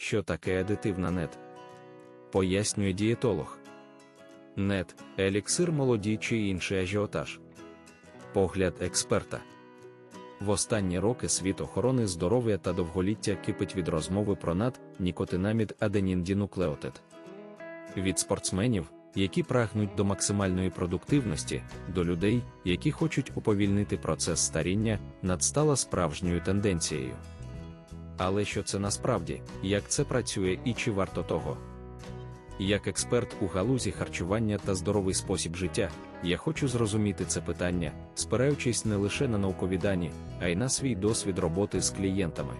що таке адитивна нет. Пояснює дієтолог. Нет, еліксир молоді чи інший ажіотаж. Погляд експерта. В останні роки світ охорони здоров'я та довголіття кипить від розмови про над нікотинамід аденіндінуклеотид. Від спортсменів, які прагнуть до максимальної продуктивності, до людей, які хочуть уповільнити процес старіння, надстала справжньою тенденцією. Але що це насправді, як це працює і чи варто того? Як експерт у галузі харчування та здоровий спосіб життя, я хочу зрозуміти це питання, спираючись не лише на наукові дані, а й на свій досвід роботи з клієнтами.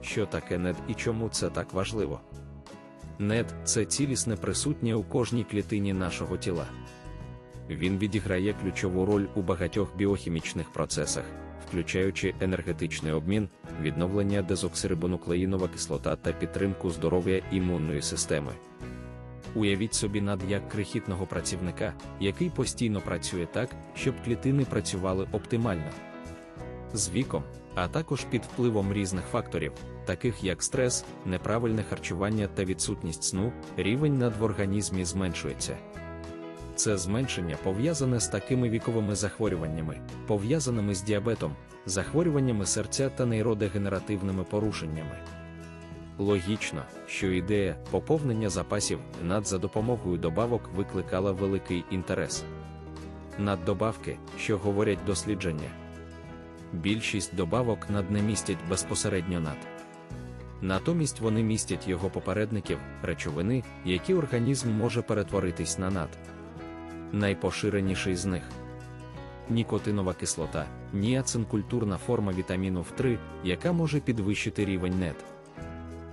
Що таке НЕД і чому це так важливо? НЕД це цілісне присутнє у кожній клітині нашого тіла. Він відіграє ключову роль у багатьох біохімічних процесах, включаючи енергетичний обмін, відновлення дезоксирибонуклеїнова кислота та підтримку здоров'я імунної системи. Уявіть собі над як крихітного працівника, який постійно працює так, щоб клітини працювали оптимально. З віком, а також під впливом різних факторів, таких як стрес, неправильне харчування та відсутність сну, рівень над в організмі зменшується. Це зменшення пов'язане з такими віковими захворюваннями, пов'язаними з діабетом, захворюваннями серця та нейродегенеративними порушеннями. Логічно, що ідея поповнення запасів над за допомогою добавок викликала великий інтерес. Наддобавки, що говорять дослідження. Більшість добавок над не містять безпосередньо над. Натомість вони містять його попередників, речовини, які організм може перетворитись на над. Найпоширеніший з них нікотинова кислота, ніацин культурна форма вітаміну В3, яка може підвищити рівень нет.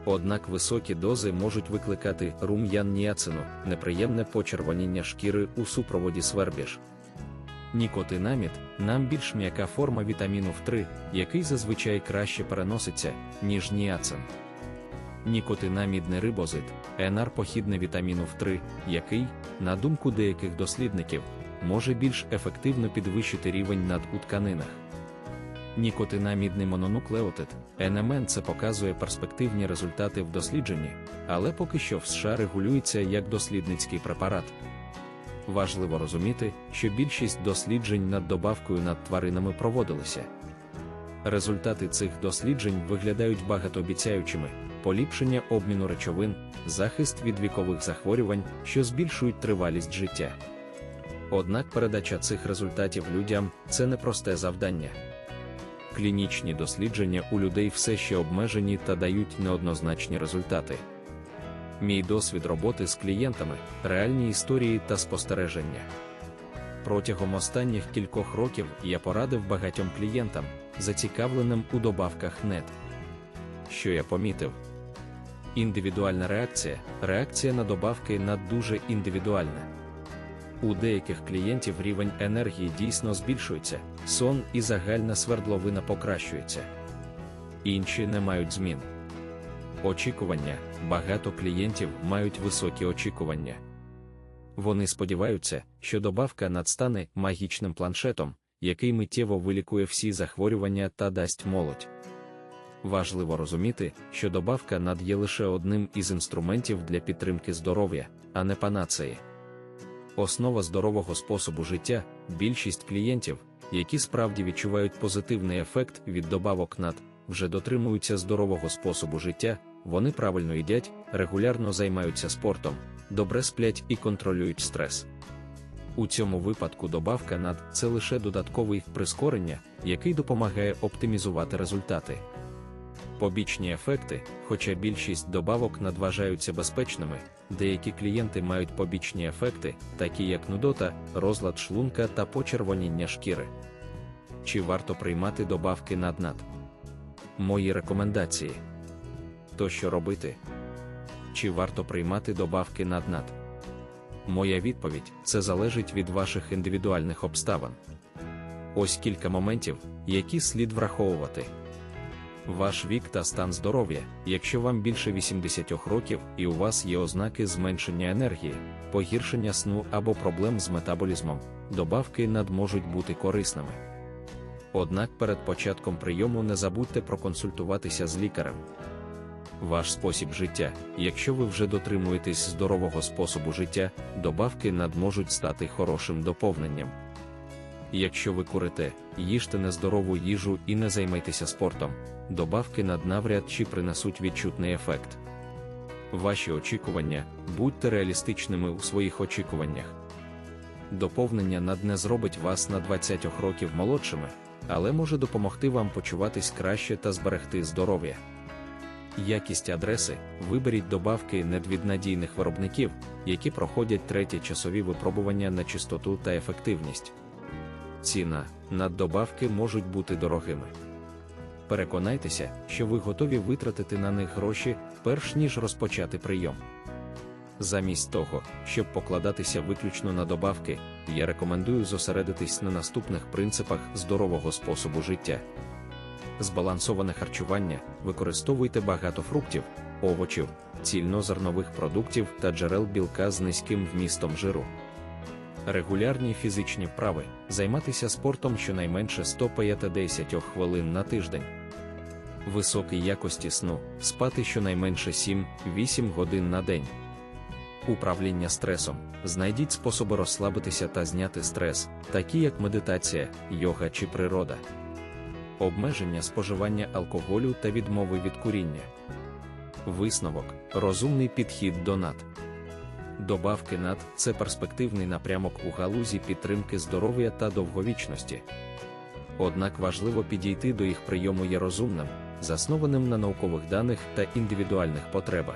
Однак високі дози можуть викликати рум'ян ніацину, неприємне почервоніння шкіри у супроводі свербіж. Нікотинамід нам більш м'яка форма вітаміну В3, який зазвичай краще переноситься, ніж ніацин. Нікотинамідний рибозит, енар-похідне вітаміну В3, який, на думку деяких дослідників, може більш ефективно підвищити рівень над у тканинах. Нікотинамідний мононуклеотид, НМН це показує перспективні результати в дослідженні, але поки що в США регулюється як дослідницький препарат. Важливо розуміти, що більшість досліджень над добавкою над тваринами проводилися. Результати цих досліджень виглядають багатообіцяючими: поліпшення обміну речовин, захист від вікових захворювань, що збільшують тривалість життя. Однак передача цих результатів людям це непросте завдання. Клінічні дослідження у людей все ще обмежені та дають неоднозначні результати. Мій досвід роботи з клієнтами, реальні історії та спостереження. Протягом останніх кількох років я порадив багатьом клієнтам, зацікавленим у добавках нет. Що я помітив? Індивідуальна реакція, реакція на добавки над дуже індивідуальна. У деяких клієнтів рівень енергії дійсно збільшується, сон і загальна свердловина покращується. Інші не мають змін. Очікування багато клієнтів мають високі очікування. Вони сподіваються, що добавка надстане магічним планшетом, який миттєво вилікує всі захворювання та дасть молодь. Важливо розуміти, що добавка над є лише одним із інструментів для підтримки здоров'я, а не панацеї. Основа здорового способу життя, більшість клієнтів, які справді відчувають позитивний ефект від добавок над, вже дотримуються здорового способу життя, вони правильно їдять, регулярно займаються спортом, добре сплять і контролюють стрес. У цьому випадку добавка над це лише додатковий прискорення, який допомагає оптимізувати результати. Побічні ефекти, хоча більшість добавок надважаються безпечними, деякі клієнти мають побічні ефекти, такі як нудота, розлад шлунка та почервоніння шкіри. Чи варто приймати добавки над-над? Мої рекомендації. То що робити? Чи варто приймати добавки над-над? Моя відповідь це залежить від ваших індивідуальних обставин. Ось кілька моментів, які слід враховувати. Ваш вік та стан здоров'я, якщо вам більше 80 років і у вас є ознаки зменшення енергії, погіршення сну або проблем з метаболізмом, добавки над можуть бути корисними. Однак перед початком прийому не забудьте проконсультуватися з лікарем. ваш спосіб життя. Якщо ви вже дотримуєтесь здорового способу життя, добавки над можуть стати хорошим доповненням. Якщо ви курите, їжте нездорову їжу і не займайтеся спортом, добавки над навряд чи принесуть відчутний ефект. Ваші очікування, будьте реалістичними у своїх очікуваннях. Доповнення над не зробить вас на 20 років молодшими, але може допомогти вам почуватись краще та зберегти здоров'я. Якість адреси виберіть добавки не від надійних виробників, які проходять треті часові випробування на чистоту та ефективність. Ціна наддобавки можуть бути дорогими. Переконайтеся, що ви готові витратити на них гроші, перш ніж розпочати прийом. Замість того, щоб покладатися виключно на добавки, я рекомендую зосередитись на наступних принципах здорового способу життя. Збалансоване харчування, використовуйте багато фруктів, овочів, цільнозернових продуктів та джерел білка з низьким вмістом жиру. Регулярні фізичні вправи, займатися спортом щонайменше 150 хвилин на тиждень. Високій якості сну, спати щонайменше 7-8 годин на день. Управління стресом. Знайдіть способи розслабитися та зняти стрес, такі як медитація, йога чи природа. Обмеження споживання алкоголю та відмови від куріння. Висновок розумний підхід до НАД. Добавки НАД це перспективний напрямок у галузі підтримки здоров'я та довговічності. Однак важливо підійти до їх прийому є розумним, заснованим на наукових даних та індивідуальних потребах.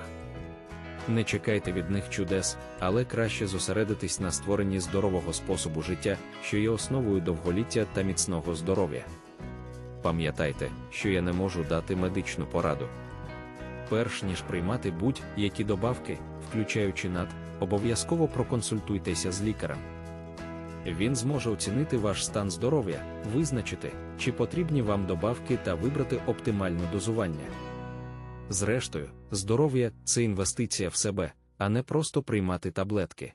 Не чекайте від них чудес, але краще зосередитись на створенні здорового способу життя, що є основою довголіття та міцного здоров'я. Пам'ятайте, що я не можу дати медичну пораду. Перш ніж приймати будь-які добавки, включаючи над, обов'язково проконсультуйтеся з лікарем. Він зможе оцінити ваш стан здоров'я, визначити, чи потрібні вам добавки та вибрати оптимальне дозування. Зрештою, здоров'я це інвестиція в себе, а не просто приймати таблетки.